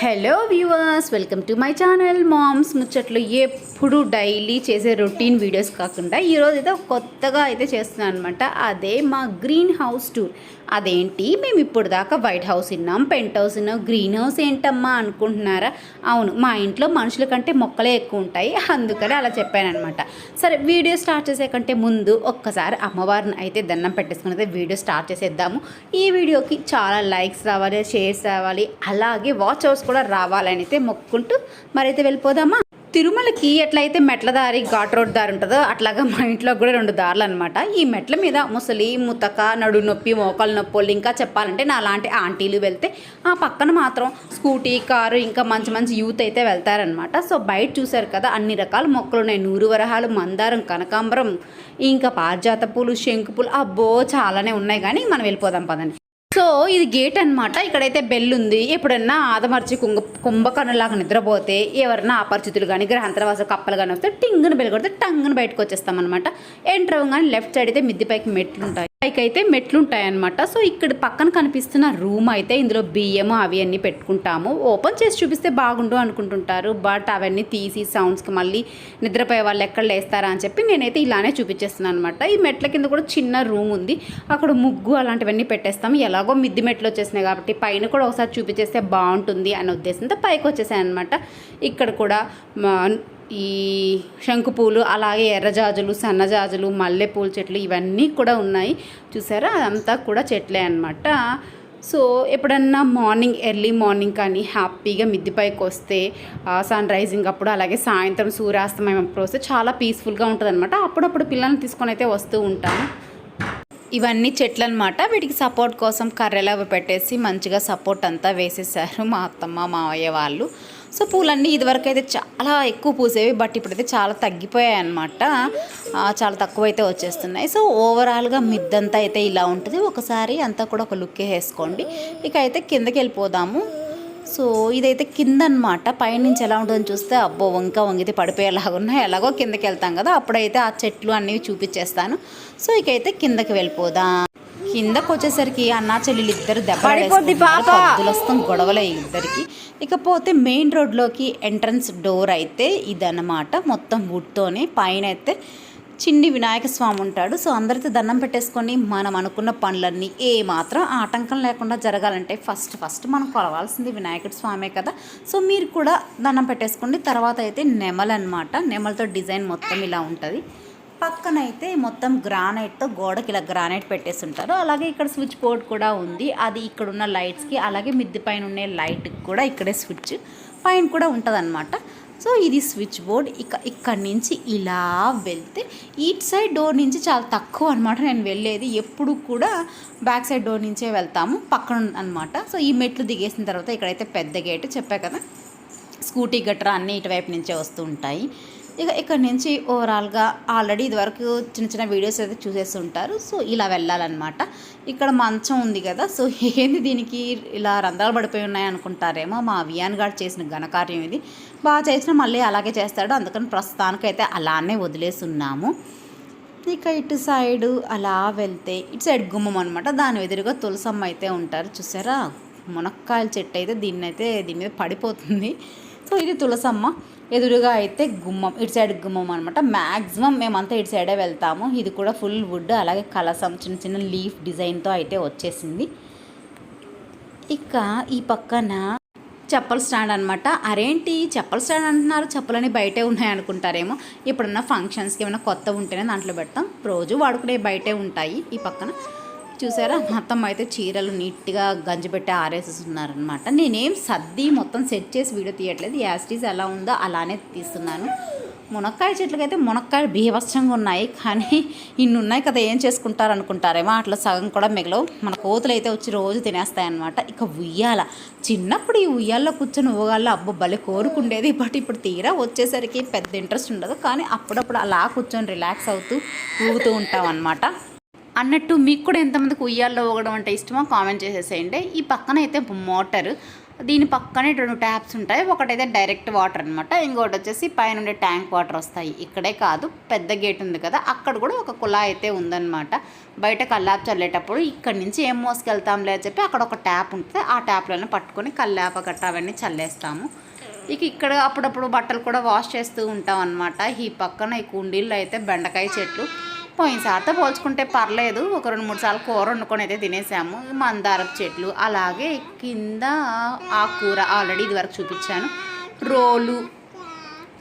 Hello viewers welcome to my channel moms ముచ్చట్లు ఎప్పుడు daily చేసే రొటీన్ వీడియోస్ కాకుండా ఈరోజు అయితే కొత్తగా అయితే చేస్తున్నాను అనమాట అదే మా గ్రీన్ హౌస్ టూర్ అదేంటి? మేము ఇప్పుడు దాకా వైట్ హౌస్ విన్నాం పెంట్ హౌస్ విన్నాం. గ్రీన్ హౌస్ ఏంటమ్మా అనుకుంటున్నారా? అవును మా ఇంట్లో మనుషుల కంటే మొక్కలే ఎక్కువ ఉంటాయి. అందుకని అలా చెప్పానమాట సరే వీడియో స్టార్ట్ చేసే కంటే ముందు ఒక్కసారి అమ్మవారిని అయితే దండం పెట్టేసుకుని అయితే వీడియో స్టార్ట్ చేసేద్దాము. ఈ వీడియోకి చాలా లైక్స్ రావాలి షేర్స్ రావాలి. అలాగే వాచ్ అవర్స్ కూడా రావాలని అయితే మొక్కుంటూ మరైతే వెళ్ళిపోదామా? తిరుమలకి ఎట్లయితే మెట్ల దారి ఘాట్ రోడ్ దారి ఉంటుందో అట్లాగా మా ఇంట్లో కూడా రెండు దారులు అనమాట ఈ మెట్ల మీద ముసలి ముతక నడు నొప్పి మోకాలు నొప్పులు ఇంకా చెప్పాలంటే నా లాంటి ఆంటీలు వెళ్తే ఆ పక్కన మాత్రం స్కూటీ కారు ఇంకా మంచి మంచి యూత్ అయితే వెళ్తారనమాట సో బయట చూశారు కదా అన్ని రకాల మొక్కలు ఉన్నాయి. నూరు వరహాలు మందారం కనకాంబరం ఇంకా పారిజాత పూలు శంకు పూలు అబ్బో చాలానే ఉన్నాయి. కానీ మనం వెళ్ళిపోదాం పదండి. సో ఇది గేట్ అన్నమాట. ఇక్కడైతే బెల్ ఉంది. ఎప్పుడన్నా ఆదమర్చి కుంభ కుంభకర్ణులాగా నిద్రపోతే ఎవరన్నా అపరిచితులు కానీ గ్రహాంతరవాస కప్పలు కానీ వస్తే టింగుని బెల్ కొడితే టంగుని బయటకు వచ్చేస్తామన్నమాట. ఎంటర్ అవ్వగానే లెఫ్ట్ సైడ్ అయితే మిద్దిపైకి మెట్లు ఉంటాయి. పైకి అయితే సో ఇక్కడ పక్కన కనిపిస్తున్న రూమ్ అయితే ఇందులో బియ్యము అవి అన్నీ పెట్టుకుంటాము. ఓపెన్ చేసి చూపిస్తే బాగుండు అనుకుంటుంటారు. బట్ అవన్నీ తీసి సౌండ్స్కి మళ్ళీ నిద్రపోయే వాళ్ళు ఎక్కడ లేస్తారా అని చెప్పి నేనైతే ఇలానే చూపించేస్తున్నాను అనమాట ఈ మెట్ల కింద కూడా చిన్న రూమ్ ఉంది. అక్కడ ముగ్గు అలాంటివన్నీ పెట్టేస్తాము. ఎలాగో మిద్ది మెట్లు వచ్చేసినాయి కాబట్టి పైన కూడా ఒకసారి చూపించేస్తే బాగుంటుంది అనే ఉద్దేశంతో పైకి వచ్చేసాయి అనమాట ఇక్కడ కూడా మా- ఈ శంకుపూలు అలాగే ఎర్రజాజులు సన్నజాజులు మల్లెపూల చెట్లు ఇవన్నీ కూడా ఉన్నాయి. చూసారా? అదంతా కూడా చెట్లే అనమాట సో ఎప్పుడన్నా మార్నింగ్ ఎర్లీ మార్నింగ్ కానీ హ్యాపీగా మిద్దిపైకి వస్తే సన్ రైజింగ్ అప్పుడు అలాగే సాయంత్రం సూర్యాస్తమయం అప్పుడు వస్తే చాలా పీస్ఫుల్గా ఉంటుంది అనమాట అప్పుడప్పుడు పిల్లల్ని తీసుకొని అయితే వస్తూ ఉంటాను. ఇవన్నీ చెట్లు అనమాట వీటికి సపోర్ట్ కోసం కర్రెలు అవి పెట్టేసి మంచిగా సపోర్ట్ అంతా వేసేసారు మా అత్తమ్మ మావయ్య వాళ్ళు. సో పూలన్నీ ఇదివరకు అయితే చాలా ఎక్కువ పూసేవి బట్ ఇప్పుడైతే చాలా తగ్గిపోయాయి అనమాట చాలా తక్కువ అయితే వచ్చేస్తున్నాయి. సో ఓవరాల్గా మిద్దంతా అయితే ఇలా ఉంటుంది. ఒకసారి అంతా కూడా ఒక లుక్ వేసుకోండి. ఇక అయితే కిందకి వెళ్ళిపోదాము. సో ఇదైతే కింద అనమాట పైనుంచి ఎలా ఉంటుందని చూస్తే అబ్బో వంక వంగితే పడిపోయేలాగా ఉన్నాయి. ఎలాగో కిందకి వెళ్తాం కదా అప్పుడైతే ఆ చెట్లు అన్నీ చూపించేస్తాను. సో ఇకైతే కిందకి వెళ్ళిపోదాం. కిందకు వచ్చేసరికి అన్నా చెల్లెలు ఇద్దరు దెబ్బ వస్తాం గొడవలే ఇద్దరికి. ఇకపోతే మెయిన్ రోడ్లోకి ఎంట్రన్స్ డోర్ అయితే ఇదన్నమాట మొత్తం వుడ్తోనే. పైన అయితే చిన్ని వినాయక స్వామి ఉంటాడు. సో అందరితో దండం పెట్టేసుకొని మనం అనుకున్న పనులన్నీ ఏ మాత్రం ఆటంకం లేకుండా జరగాలంటే ఫస్ట్ ఫస్ట్ మనం కొలవాల్సింది వినాయకుడి స్వామే కదా. సో మీరు కూడా దండం పెట్టేసుకోండి. తర్వాత అయితే నెమలు అనమాట నెమలతో డిజైన్ మొత్తం ఇలా ఉంటుంది. పక్కన అయితే మొత్తం గ్రానైట్తో గోడకి ఇలా గ్రానైట్ పెట్టేసి ఉంటారు. అలాగే ఇక్కడ స్విచ్ బోర్డ్ కూడా ఉంది. అది ఇక్కడ ఉన్న లైట్స్కి అలాగే మిద్ది పైన ఉండే లైట్కి కూడా ఇక్కడే స్విచ్ పైన కూడా ఉంటుంది సో ఇది స్విచ్ బోర్డ్ ఇక ఇక్కడి నుంచి ఇలా వెళ్తే ఈట్ సైడ్ డోర్ నుంచి చాలా తక్కువ అనమాట నేను వెళ్ళేది. ఎప్పుడు కూడా బ్యాక్ సైడ్ డోర్ నుంచే వెళ్తాము. పక్కన అనమాట సో ఈ మెట్లు దిగేసిన తర్వాత ఇక్కడైతే పెద్ద గేట్ చెప్పా కదా. స్కూటీ గట్రా అన్నీ ఇటువైపు నుంచే వస్తూ ఉంటాయి. ఇక ఇక్కడ నుంచి ఓవరాల్గా ఆల్రెడీ ఇదివరకు చిన్న చిన్న వీడియోస్ అయితే చూసేసి ఉంటారు సో ఇలా వెళ్ళాలన్నమాట. ఇక్కడ మంచం ఉంది కదా సో ఏంది దీనికి ఇలా రంధ్రాలు పడిపోయి ఉన్నాయి అనుకుంటారేమో. మా వియాన్ గారు చేసిన ఘనకార్యం ఇది. బాగా చేసినా మళ్ళీ అలాగే చేస్తాడు. అందుకని ప్రస్తుతానికైతే అలానే వదిలేసి ఉన్నాము ఇక ఇటు సైడు అలా వెళ్తే ఇటు సైడ్ గుమ్మం అనమాట దాని ఎదురుగా తులసమ్మ అయితే ఉంటారు. చూసారా? మునక్కాయల చెట్టు అయితే దీన్ని అయితే దీని మీద పడిపోతుంది. సో ఇది తులసమ్మ. ఎదురుగా అయితే గుమ్మం ఇటు సైడ్ గుమ్మం అనమాట మ్యాక్సిమం మేమంతా ఇటు సైడే వెళ్తాము. ఇది కూడా ఫుల్ వుడ్ అలాగే కలసం చిన్న చిన్న లీఫ్ డిజైన్తో అయితే వచ్చేసింది. ఇక ఈ పక్కన చెప్పల స్టాండ్ అనమాట అరేంటి చెప్పల స్టాండ్ అంటున్నారు? చెప్పులని బయటే ఉన్నాయి అనుకుంటారేమో. ఇప్పుడున్న ఫంక్షన్స్కి ఏమైనా కొత్త ఉంటేనే దాంట్లో పెడతాం. రోజు వాడుకునే బయటే ఉంటాయి ఈ పక్కన. చూసారా? మొత్తం అయితే చీరలు నీట్గా గంజి పెట్టి ఆరేసేస్తున్నారనమాట నేనేం సర్ది మొత్తం సెట్ చేసి వీడియో తీయట్లేదు. యాస్టీస్ ఎలా ఉందో అలానే తీస్తున్నాను. మునక్కాయ చెట్లకైతే మునక్కాయలు బీభత్సంగా ఉన్నాయి. కానీ ఇన్ని ఉన్నాయి కదా ఏం చేసుకుంటారు అనుకుంటారేమో అట్లా సగం కూడా మిగలవు. మన కోతులు అయితే వచ్చి రోజు తినేస్తాయన్నమాట. ఇక ఉయ్యాల. చిన్నప్పుడు ఈ ఉయ్యాల్లో కూర్చొని ఊగాల్లో అబ్బో భలే కోరుకుండేది. బట్ ఇప్పుడు తీరా వచ్చేసరికి పెద్ద ఇంట్రెస్ట్ ఉండదు. కానీ అప్పుడప్పుడు అలా కూర్చొని రిలాక్స్ అవుతూ ఊగుతూ ఉంటాం అనమాట అన్నట్టు మీకు కూడా ఎంతమందికి ఉయ్యాల్లో ఊగడం అంటే ఇష్టమో కామెంట్ చేసేసేయండి. ఈ పక్కన అయితే మోటార్. దీని పక్కనే రెండు ట్యాప్స్ ఉంటాయి. ఒకటైతే డైరెక్ట్ వాటర్ అనమాట ఇంకోటి వచ్చేసి పైన ఉండే ట్యాంక్ వాటర్ వస్తాయి. ఇక్కడే కాదు పెద్ద గేట్ ఉంది కదా అక్కడ కూడా ఒక కుళాయి అయితే ఉందన్నమాట. బయట కల్లాపు చల్లేటప్పుడు ఇక్కడ నుంచి ఏం మోసుకెళ్తాంలే అని చెప్పి అక్కడ ఒక ట్యాప్ ఉంటుంది. ఆ ట్యాప్లోనే పట్టుకొని కల్లాప గట్ట అవన్నీ చల్లేస్తాము. ఇక ఇక్కడ అప్పుడప్పుడు బట్టలు కూడా వాష్ చేస్తూ ఉంటాం అనమాట ఈ పక్కన ఈ కుండీల్లో అయితే బెండకాయ చెట్లు. పోయినసారితో పోల్చుకుంటే పర్లేదు. ఒక రెండు మూడు సార్లు కూర వండుకొని అయితే తినేసాము. మందారపు చెట్లు అలాగే కింద ఆ కూర ఆల్రెడీ ఇది వరకు చూపించాను. రోలు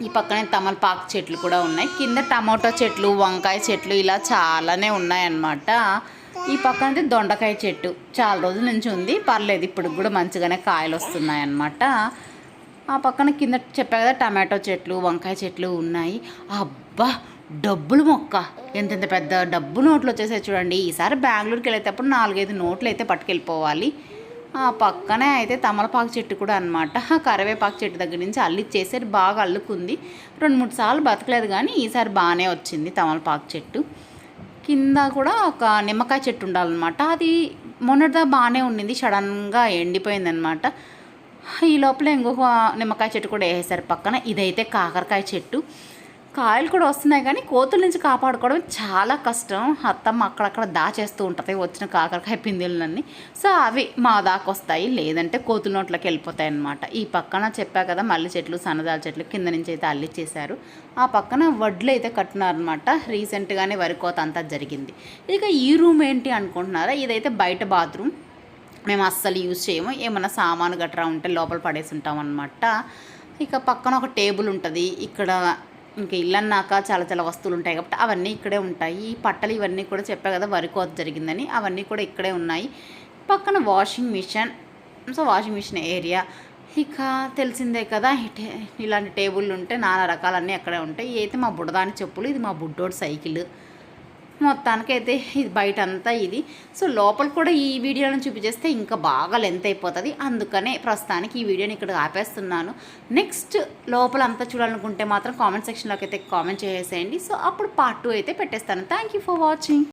ఈ పక్కనే తమలపాకు చెట్లు కూడా ఉన్నాయి. కింద టమాటో చెట్లు వంకాయ చెట్లు ఇలా చాలానే ఉన్నాయన్నమాట. ఈ పక్కన అయితే దొండకాయ చెట్టు చాలా రోజుల నుంచి ఉంది. పర్లేదు ఇప్పుడు కూడా మంచిగానే కాయలు వస్తున్నాయి అన్నమాట ఆ పక్కన కింద చెప్పా కదా టమాటో చెట్లు వంకాయ చెట్లు ఉన్నాయి. అబ్బా! డబ్బులు మొక్క. ఎంతెంత పెద్ద డబ్బు నోట్లు వచ్చేసాయి చూడండి. ఈసారి బెంగళూరుకి వెళ్ళేటప్పుడు నాలుగైదు నోట్లు అయితే పట్టుకెళ్ళిపోవాలి. ఆ పక్కనే అయితే తమలపాకు చెట్టు కూడా అనమాట కరివేపాకు చెట్టు దగ్గర నుంచి అల్లిచ్చేసారు. బాగా అల్లుకుంది. రెండు మూడు సార్లు బతకలేదు కానీ ఈసారి బాగానే వచ్చింది తమలపాకు చెట్టు. కింద కూడా ఒక నిమ్మకాయ చెట్టు ఉండాలన్నమాట. అది మొన్నటిదా బాగానే ఉండింది. సడన్గా ఎండిపోయిందనమాట ఈ లోపల ఇంకొక నిమ్మకాయ చెట్టు కూడా వేసేసారు పక్కన. ఇదైతే కాకరకాయ చెట్టు. కాయలు కూడా వస్తున్నాయి కానీ కోతుల నుంచి కాపాడుకోవడం చాలా కష్టం. అత్తమ్మ అక్కడక్కడ దాచేస్తూ ఉంటుంది వచ్చిన కాకరకాయ పిందెలన్నీ సో అవి మా దాకా వస్తాయి. లేదంటే కోతుల నోట్లోకి వెళ్ళిపోతాయి అన్నమాట. ఈ పక్కన చెప్పా కదా మల్లె చెట్లు సన్నదాల చెట్లు కింద నుంచి అయితే అల్లిచ్చేశారు. ఆ పక్కన వడ్లు అయితే కట్టినారనమాట రీసెంట్గానే వరి కోత అంతా జరిగింది. ఇక ఈ రూమ్ ఏంటి అనుకుంటున్నారా? ఇదైతే బయట బాత్రూమ్. మేము అస్సలు యూజ్ చేయము. ఏమన్నా సామాను గట్రా ఉంటే లోపల పడేసి ఉంటాం అనమాట ఇక పక్కన ఒక టేబుల్ ఉంటుంది. ఇక్కడ ఇంకా ఇల్లు అన్నాక చాలా చాలా వస్తువులు ఉంటాయి కాబట్టి అవన్నీ ఇక్కడే ఉంటాయి. ఈ పట్టలు ఇవన్నీ కూడా చెప్పా కదా వరి కోత జరిగిందని. అవన్నీ కూడా ఇక్కడే ఉన్నాయి. పక్కన washing machine so washing machine area. ఇక తెలిసిందే కదా ఇలాంటి టేబుల్ ఉంటే నానా రకాలన్నీ అక్కడే ఉంటాయి. ఇది అయితే మా బుడదాని చెప్పులు ఇది మా బుడ్డోడు సైకిల్. మొత్తానికైతే ఇది బయట అంతా ఇది. సో లోపల కూడా ఈ వీడియోలను చూపించేస్తే ఇంకా బాగా లెంత్ అయిపోతుంది. అందుకనే ప్రస్తుతానికి ఈ వీడియోని ఇక్కడ ఆపేస్తున్నాను. నెక్స్ట్ లోపల అంతా చూడాలనుకుంటే మాత్రం కామెంట్ సెక్షన్లోకి అయితే కామెంట్ చేసేయండి. సో అప్పుడు పార్ట్ టూ అయితే పెట్టేస్తాను. Thank you for watching